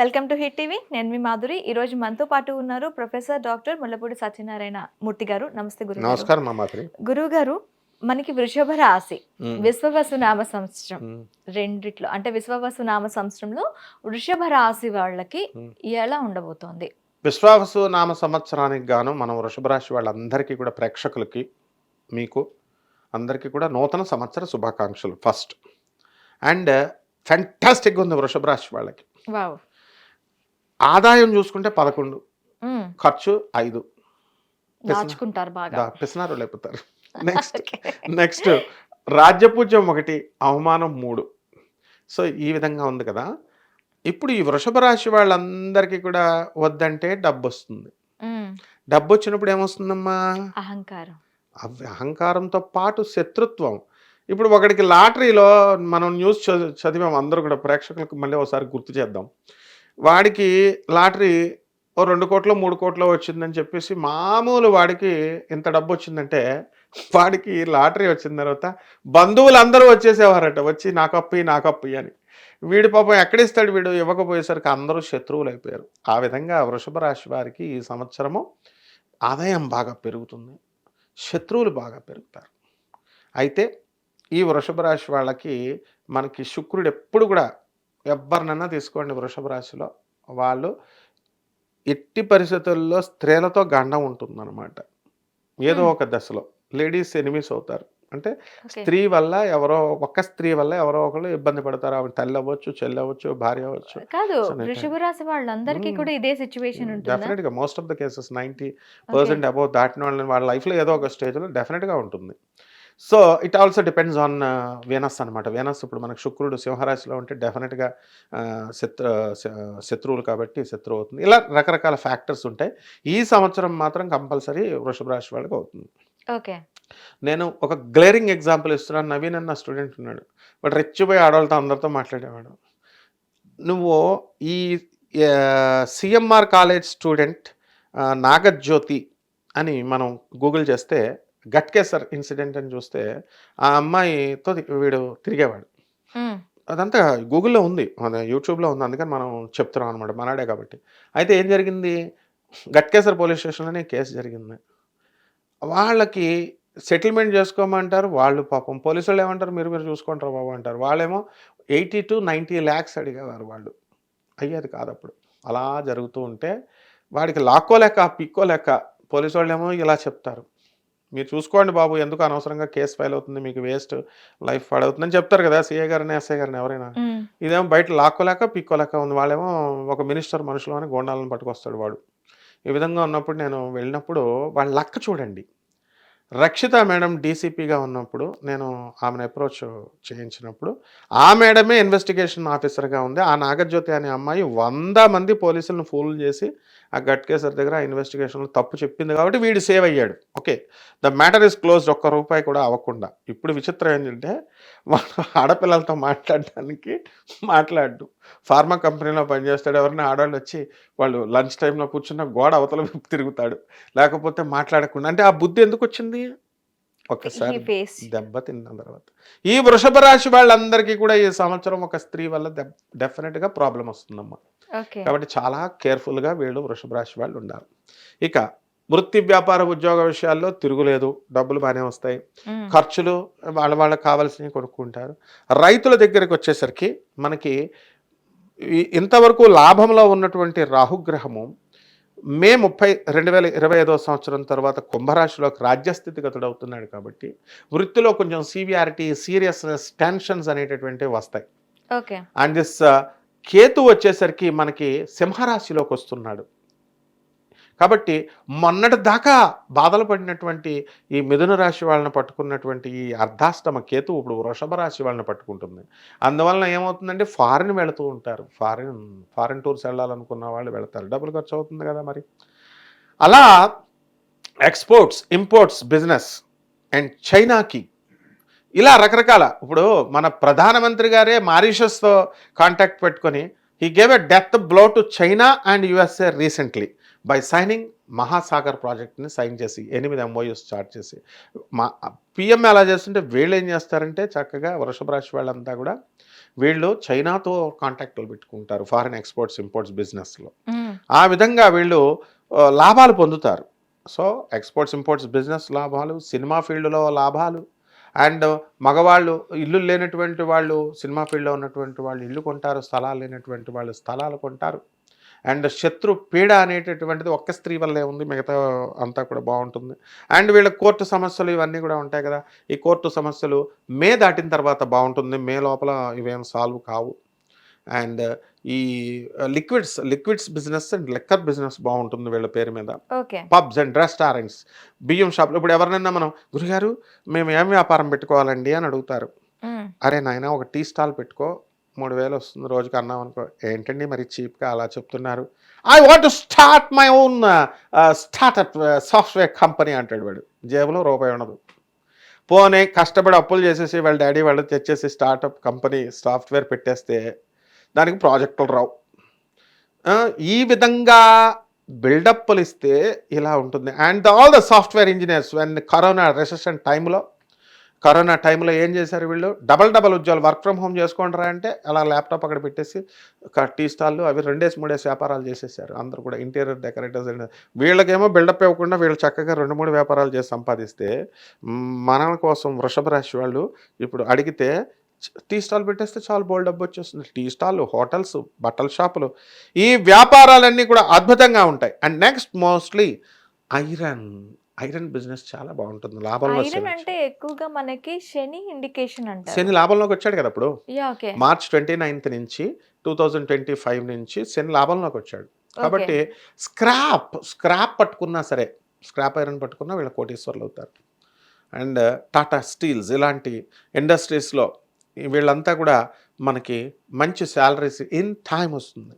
Welcome to hit TV. నేను మీ మాధురి. ఈ రోజు మనతో పాటు ఉన్నారు ప్రొఫెసర్ డాక్టర్ ముల్లపూడి సత్యనారాయణ మూర్తి గారు. నమస్తే గారు. నమస్కారం మాధురి. గురువు గారు మనకి వృషభ రాశి. విశ్వవసు నామ సంవత్సరం. రెండిట్లో అంటే విశ్వవసు నామ సంవత్సరంలో వృషభ రాశి వాళ్ళకి. ఎలా ఉండబోతోంది? విశ్వావసు నామ సంవత్సరానికి గాను మనం వృషభ రాశి వాళ్ళందరికీ కూడా ప్రేక్షకులకి మీకు అందరికీ కూడా నూతన సంవత్సర శుభాకాంక్షలు. ఫస్ట్. అండ్ ఫెంటాస్టిక్గా ఉంది వృషభ రాశి వాళ్ళకి. వావ్. ఆదాయం చూసుకుంటే పదకొండు. ఖర్చు ఐదు. దాచుకుంటారు బాగా. దా- పిసినారు లేపుతారు. నెక్స్ట్. నెక్స్ట్ రాజ్యపూజ్యం ఒకటి అవమానం మూడు. సో ఈ విధంగా ఉంది కదా. ఇప్పుడు ఈ వృషభ రాశి వాళ్ళందరికీ కూడా వద్దంటే డబ్బు వస్తుంది. డబ్బు వచ్చినప్పుడు ఏమొస్తుందమ్మా? అహంకారం. అవి అహంకారంతో పాటు శత్రుత్వం. ఇప్పుడు ఒకడికి లాటరీలో మనం న్యూస్ చదివాం అందరూ కూడా ప్రేక్షకులకు మళ్ళీ ఒకసారి గుర్తు చేద్దాం. వాడికి లాటరీ ఓ రెండు కోట్లు మూడు కోట్లు వచ్చిందని చెప్పేసి మామూలు వాడికి ఇంత డబ్బు వచ్చిందంటే వాడికి లాటరీ వచ్చిన తర్వాత బంధువులందరూ వచ్చేసేవారట వచ్చి నాకప్పి నాకప్పి అని. వీడి పాపం ఎక్కడిస్తాడు వీడు? ఇవ్వకపోయేసరికి అందరూ శత్రువులు అయిపోయారు. ఆ విధంగా వృషభ రాశి వారికి ఈ సంవత్సరము ఆదాయం బాగా పెరుగుతుంది. శత్రువులు బాగా పెరుగుతారు. అయితే ఈ వృషభ రాశి వాళ్ళకి మనకి శుక్రుడు ఎప్పుడు కూడా ఎవరినన్నా తీసుకోండి వృషభ రాశిలో. వాళ్ళు ఎట్టి పరిస్థితుల్లో స్త్రీలతో గండం ఉంటుందన్నమాట. ఏదో Hmm. ఒక దశలో. లేడీస్ ఎనిమిస్ అవుతారు. అంటే స్త్రీ వల్ల ఎవరో ఒక్క స్త్రీ వల్ల ఎవరో ఒకరు ఇబ్బంది పడతారు. ఆవిడ తల్లి అవ్వచ్చు చెల్లి అవ్వచ్చు భార్య అవ్వచ్చు. కాదు వృషభ రాశి వాళ్ళందరికీ మ్మ్. కూడా ఇదే సిచ్యువేషన్ ఉంటుందా? డెఫినెట్గా most of the cases ninety Okay. Percent above దాటిన వాళ్ళని వాళ్ళ లైఫ్లో ఏదో ఒక స్టేజ్లో డెఫినెట్గా ఉంటుంది. So it also depends on Venus అనమాట వేనస్ ఇప్పుడు మనకు శుక్రుడు సింహరాశిలో ఉంటే డెఫినెట్గా శత్రు శత్రువులు కాబట్టి శత్రువు అవుతుంది. ఇలా రకరకాల ఫ్యాక్టర్స్ ఉంటాయి. ఈ సంవత్సరం మాత్రం కంపల్సరీ వృషభ రాశి వాళ్ళకి అవుతుంది. ఓకే. నేను ఒక గ్లేరింగ్ ఎగ్జాంపుల్ ఇస్తున్నాను. నవీన్ అన్న స్టూడెంట్ ఉన్నాడు. వాడు రెచ్చిపోయి ఆడవాళ్ళతో అందరితో మాట్లాడేవాడు. నువ్వు ఈ సిఎంఆర్ కాలేజ్ స్టూడెంట్ నాగజ్యోతి అని మనం గూగుల్ చేస్తే గట్కేసర్ ఇన్సిడెంట్ అని చూస్తే ఆ అమ్మాయితో వీడు తిరిగేవాడు. అదంతా గూగుల్లో ఉంది. మన యూట్యూబ్లో ఉంది. అందుకని మనం చెప్తున్నాం అనమాట మనడే కాబట్టి. అయితే ఏం జరిగింది? గట్కేసర్ పోలీస్ స్టేషన్లోనే కేసు జరిగింది. వాళ్ళకి సెటిల్మెంట్ చేసుకోమంటారు. వాళ్ళు పాపం పోలీసు వాళ్ళు ఏమంటారు? మీరు మీరు చూసుకుంటారు బాబు అంటారు. వాళ్ళేమో ఎయిటీ టు నైంటీ ల్యాక్స్ అడిగేవారు వాళ్ళు. అయ్యేది కాదు అప్పుడు. అలా జరుగుతూ ఉంటే వాడికి లాక్కోలేక పిక్కోలేక పోలీసు వాళ్ళు ఏమో ఇలా చెప్తారు. మీరు చూసుకోండి బాబు ఎందుకు అనవసరంగా కేసు ఫైల్ అవుతుంది మీకు వేస్ట్ లైఫ్ పాడవుతుందని చెప్తారు కదా సీఏ గారిని ఎస్ఐ గారిని ఎవరైనా. ఇదేమో బయట లాక్కోలేక పిక్కోలేక ఉంది. వాళ్ళేమో ఒక మినిస్టర్ మనుషులు అని గోండాలను పట్టుకొస్తాడు వాడు. ఈ విధంగా ఉన్నప్పుడు నేను వెళ్ళినప్పుడు వాళ్ళ లక్క చూడండి. రక్షిత మేడం డీసీపీగా ఉన్నప్పుడు నేను ఆమెను అప్రోచ్ చేయించినప్పుడు ఆ మేడమే ఇన్వెస్టిగేషన్ ఆఫీసర్గా ఉంది. ఆ నాగజ్యోతి అనే అమ్మాయి వంద మంది పోలీసులను ఫోన్ చేసి ఆ గట్కేసర్ దగ్గర ఆ ఇన్వెస్టిగేషన్లో తప్పు చెప్పింది కాబట్టి వీడు సేవ్ అయ్యాడు. Okay the matter is closed ఒక్క రూపాయి కూడా అవ్వకుండా. ఇప్పుడు విచిత్రం ఏంటంటే వాడు ఆడపిల్లలతో మాట్లాడడానికి మాట్లాడు ఫార్మా కంపెనీలో పనిచేస్తాడు ఎవరైనా ఆడవాళ్ళు వచ్చి వాళ్ళు లంచ్ టైంలో కూర్చున్న గోడ అవతల తిరుగుతాడు. లేకపోతే మాట్లాడకుండా అంటే ఆ బుద్ధి ఎందుకు వచ్చింది? ఫేస్ దెబ్బ తిన్న తర్వాత. ఈ వృషభ రాశి వాళ్ళందరికీ కూడా ఈ సంవత్సరం ఒక స్త్రీ వల్ల డెఫినెట్గా ప్రాబ్లం వస్తుందమ్మా. కాబట్టి చాలా కేర్ఫుల్గా వీళ్ళు వృషభ రాశి వాళ్ళు ఉండాలి. ఇక వృత్తి వ్యాపార ఉద్యోగ విషయాల్లో తిరుగులేదు డబ్బులు బాగానే వస్తాయి. ఖర్చులు వాళ్ళ వాళ్ళకి కావాల్సినవి కొనుక్కుంటారు. రైతుల దగ్గరికి వచ్చేసరికి మనకి ఇంతవరకు లాభంలో ఉన్నటువంటి రాహుగ్రహము మే ముప్పై రెండు వేల ఇరవై ఐదో సంవత్సరం తర్వాత కుంభరాశిలోకి రాజ్యస్థితిగతుడు అవుతున్నాడు కాబట్టి వృత్తిలో కొంచెం సీవియారిటీ సీరియస్నెస్ టెన్షన్స్ అనేటటువంటివి వస్తాయి. ఓకే. అండ్ దిస్ కేతు వచ్చేసరికి మనకి సింహరాశిలోకి వస్తున్నాడు. కాబట్టి మొన్నటి దాకా బాధలు పడినటువంటి ఈ మిథున రాశి వాళ్ళని పట్టుకున్నటువంటి ఈ అర్ధాష్టమ కేతు ఇప్పుడు వృషభ రాశి వాళ్ళని పట్టుకుంటుంది. అందువలన ఏమవుతుందంటే ఫారిన్ వెళుతూ ఉంటారు. ఫారిన్ ఫారిన్ టూర్స్ వెళ్ళాలనుకున్న వాళ్ళు వెళతారు. డబ్బులు ఖర్చు అవుతుంది కదా మరి. అలా ఎక్స్పోర్ట్స్ ఇంపోర్ట్స్ బిజినెస్ అండ్ చైనాకి ఇలా రకరకాల ఇప్పుడు మన ప్రధానమంత్రి గారే మారిషస్తో కాంటాక్ట్ పెట్టుకొని he gave a death blow to China and USA recently. By signing Mahasagar ప్రాజెక్ట్ని సైన్ చేసి ఎనిమిది ఎంఓయూస్ స్టార్ట్ చేసి మా పిఎం ఎలా చేస్తుంటే వీళ్ళు ఏం చేస్తారంటే చక్కగా వృషభ రాశి వాళ్ళంతా కూడా వీళ్ళు చైనాతో కాంటాక్టులు పెట్టుకుంటారు ఫారిన్ ఎక్స్పోర్ట్స్ ఇంపోర్ట్స్ బిజినెస్లో. ఆ విధంగా వీళ్ళు లాభాలు పొందుతారు. సో ఎక్స్పోర్ట్స్ ఇంపోర్ట్స్ బిజినెస్ లాభాలు సినిమా ఫీల్డ్లో లాభాలు అండ్ మగవాళ్ళు ఇల్లు లేనటువంటి వాళ్ళు సినిమా ఫీల్డ్లో ఉన్నటువంటి వాళ్ళు ఇల్లు కొంటారు స్థలాలు లేనటువంటి వాళ్ళు స్థలాలు కొంటారు. అండ్ శత్రు పీడ అనేటటువంటిది ఒక్క స్త్రీ వల్లే ఉంది మిగతా అంతా కూడా బాగుంటుంది. అండ్ వీళ్ళ కోర్టు సమస్యలు ఇవన్నీ కూడా ఉంటాయి కదా ఈ కోర్టు సమస్యలు మే దాటిన తర్వాత బాగుంటుంది మే లోపల ఇవేం సాల్వ్ కావు. అండ్ ఈ liquids liquids business and liquor business బాగుంటుంది వీళ్ళ పేరు మీద. పబ్స్ అండ్ రెస్టారెంట్స్ బియ్యం షాప్లు. ఇప్పుడు ఎవరినైనా మనం గురుగారు మేము ఏం వ్యాపారం పెట్టుకోవాలండి? అని అడుగుతారు. అరే నాయన ఒక టీ స్టాల్ పెట్టుకో మూడు వేలు వస్తుంది రోజుకి అన్నాం అనుకో ఏంటండి మరి చీప్గా అలా చెప్తున్నారు? I want to start my own startup software company అంటాడు వాడు. జేబులో రూపాయి ఉండదు. పోనీ కష్టపడి అప్పులు చేసేసి వాళ్ళ డాడీ వాళ్ళు తెచ్చేసి స్టార్ట్అప్ కంపెనీ సాఫ్ట్వేర్ పెట్టేస్తే దానికి ప్రాజెక్టులు రావు. ఈ విధంగా బిల్డప్లు ఇస్తే ఇలా ఉంటుంది. And all the software engineers when corona recession టైంలో కరోనా టైంలో ఏం చేశారు వీళ్ళు? డబల్ డబల్ ఉద్యోగాలు వర్క్ ఫ్రమ్ హోమ్ చేసుకోండిరా అంటే అలా ల్యాప్టాప్ అక్కడ పెట్టేసి టీ స్టాల్లు అవి రెండేసి మూడేసి వ్యాపారాలు చేసేసారు. అందరూ కూడా ఇంటీరియర్ డెకరేటర్స్ అండ్ వీళ్ళకేమో బిల్డప్ ఇవ్వకుండా వీళ్ళు చక్కగా రెండు మూడు వ్యాపారాలు చేసి సంపాదిస్తే మనల మన కోసం వృషభ రాశి వాళ్ళు ఇప్పుడు అడిగితే టీ స్టాల్ పెట్టేస్తే చాలా బోల్డ్ డబ్బు వచ్చేస్తుంది. టీ స్టాల్ హోటల్స్ బట్టల షాపులు ఈ వ్యాపారాలన్నీ కూడా అద్భుతంగా ఉంటాయి. And next mostly iron. Iron business చాలా బాగుంటుంది. లాభంలో ఐరన్. అంటే ఎక్కువగా మనకి శని ఇండికేషన్ అంటారు. శని లాభంలోకి వచ్చాడు కదా ఓకే. మార్చ్ ట్వంటీ నైన్త్ నుంచి టూ థౌజండ్ ట్వంటీ ఫైవ్ నుంచి శని లాభంలోకి వచ్చాడు. కాబట్టి స్క్రాప్ స్క్రాప్ పట్టుకున్నా సరే స్క్రాప్ ఐరన్ పట్టుకున్నా వీళ్ళ కోటీశ్వర్లు అవుతారు. అండ్ టాటా స్టీల్స్ ఇలాంటి ఇండస్ట్రీస్లో వీళ్ళంతా కూడా మనకి మంచి శాలరీస్ ఇన్ టైం వస్తుంది.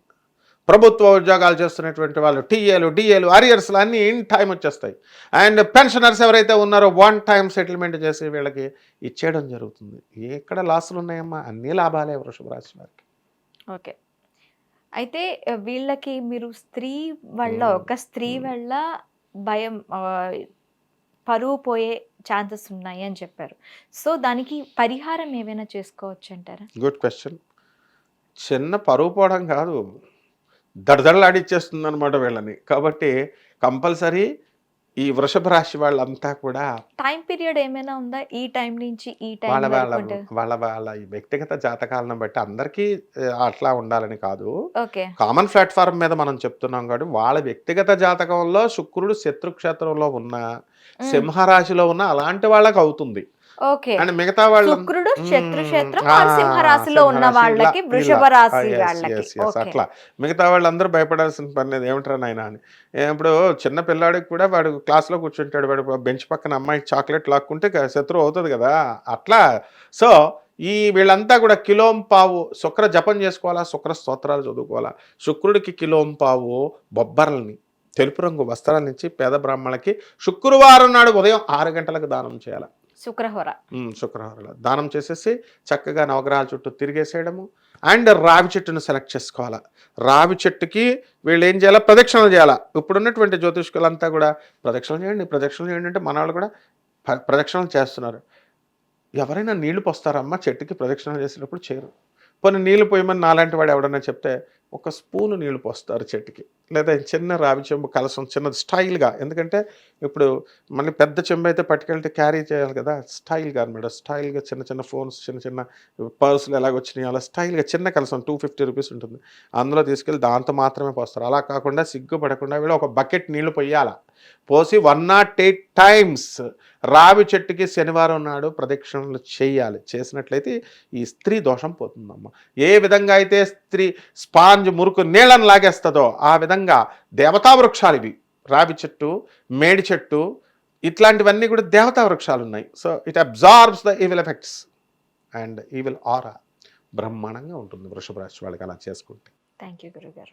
ప్రభుత్వ ఉద్యోగాలు చేస్తున్నటువంటి వాళ్ళు టీఏలు డిఏలు అరియర్స్లు అన్నీ ఇన్ టైం వచ్చేస్తాయి. అండ్ పెన్షనర్స్ ఎవరైతే ఉన్నారో వన్ టైం సెటిల్మెంట్ చేసి వీళ్ళకి ఇచ్చేయడం జరుగుతుంది. ఎక్కడ లాసులు ఉన్నాయమ్మా? అన్ని లాభాలే వృషభ రాశి వారికి. ఓకే. అయితే వీళ్ళకి మీరు స్త్రీ వల్ల. ఒక స్త్రీ. వల్ల భయం పరువు పోయే ఛాన్సెస్ ఉన్నాయి అని చెప్పారు. సో దానికి పరిహారం ఏమైనా చేసుకోవచ్చు అంటారా గుడ్ క్వశ్చన్. చిన్న పరువు పోవడం కాదు. దడదడలాడిచ్చేస్తుంది అనమాట వీళ్ళని. కాబట్టి కంపల్సరీ ఈ వృషభ రాశి వాళ్ళంతా కూడా టైం పీరియడ్ ఏమైనా ఉందా? ఈ టైం నుంచి ఈ టైం వాళ్ళ వాళ్ళ వాళ్ళ వాళ్ళ వ్యక్తిగత జాతకాలను బట్టి అందరికీ అట్లా ఉండాలని కాదు. కామన్ ప్లాట్ఫామ్ మీద మనం చెప్తున్నాం కాబట్టి వాళ్ళ వ్యక్తిగత జాతకంలో శుక్రుడు శత్రుక్షేత్రంలో ఉన్న సింహరాశిలో ఉన్న అలాంటి వాళ్ళకి అవుతుంది. ఓకే. అండ్ మిగతా వాళ్ళ శుక్రుడు శత్రుక్షేత్రం సింహరాశిలో ఉన్న వాళ్ళకి వృషభ. రాశి Ah, వాళ్ళకి. అట్లా. మిగతా వాళ్ళందరూ భయపడాల్సిన పని లేదు. ఏమిట్రా నాయన అని. ఇప్పుడు చిన్న పిల్లాడికి కూడా వాడు క్లాస్లో కూర్చుంటాడు. వాడు బెంచ్ పక్కన అమ్మాయి చాక్లెట్ లాక్కుంటే శత్రువు అవుతుంది కదా. అట్లా. సో ఈ వీళ్ళంతా కూడా కిలోం పావు. శుక్ర జపం చేసుకోవాలా? శుక్ర స్తోత్రాలు చదువుకోవాలా? శుక్రుడికి కిలోం పావు బొబ్బర్లని తెలుపు రంగు వస్త్రాల నుంచి పేద బ్రాహ్మణులకి శుక్రవారం నాడు ఉదయం ఆరు గంటలకు దానం చేయాలి? శుక్రహోర. ఉమ్, దానం చేసేసి చక్కగా నవగ్రహాల చుట్టూ తిరిగేసేయడము. అండ్ రావి చెట్టును సెలెక్ట్ చేసుకోవాలా. రావి చెట్టుకి వీళ్ళు ఏం చేయాలా? ప్రదక్షిణలు చేయాలా. ఇప్పుడున్నటువంటి జ్యోతిష్కులంతా కూడా ప్రదక్షిణలు చేయండి ప్రదక్షిణలు చేయండి అంటే మన వాళ్ళు కూడా ప్రదక్షిణలు చేస్తున్నారు. ఎవరైనా నీళ్ళు పోస్తారమ్మా చెట్టుకి ప్రదక్షిణలు చేసినప్పుడు చేయరు. పోనీ నీళ్ళు పోయమని నాలాంటి వాడు ఎవడన్నా చెప్తే ఒక స్పూను నీళ్ళు పోస్తారు చెట్టుకి. లేదా చిన్న రావి చెంబు కలసం చిన్నది స్టైల్గా. ఎందుకంటే ఇప్పుడు మళ్ళీ పెద్ద చెంబు అయితే పట్టుకెళ్తే క్యారీ చేయాలి కదా స్టైల్గా అనమాట స్టైల్గా చిన్న చిన్న ఫోన్స్ చిన్న చిన్న పర్సులు ఎలాగ వచ్చినాయి అలా స్టైల్గా చిన్న కలసం టూ ఫిఫ్టీ రూపీస్ ఉంటుంది. అందులో తీసుకెళ్ళి దాంతో మాత్రమే పోస్తారు. అలా కాకుండా సిగ్గుపడకుండా వీళ్ళు ఒక బకెట్ నీళ్ళు పొయ్యాలా. పోసి వన్ నాట్ ఎయిట్ టైమ్స్ రావి చెట్టుకి శనివారం నాడు ప్రదక్షిణలు చేయాలి. చేసినట్లయితే ఈ స్త్రీ దోషం పోతుందమ్మా. ఏ విధంగా అయితే స్త్రీ స్పాంజ్ మురుకు నీళ్ళని లాగేస్తుందో ఆ విధంగా దేవతా వృక్షాలు ఇవి. రావి చెట్టు మేడి చెట్టు ఇట్లాంటివన్నీ కూడా దేవతా వృక్షాలు ఉన్నాయి. So it absorbs the evil effects and evil aura బ్రహ్మాండంగా ఉంటుంది వృషభ రాశి వాళ్ళకి అలా చేసుకుంటే. థ్యాంక్ యూ గురుగారు.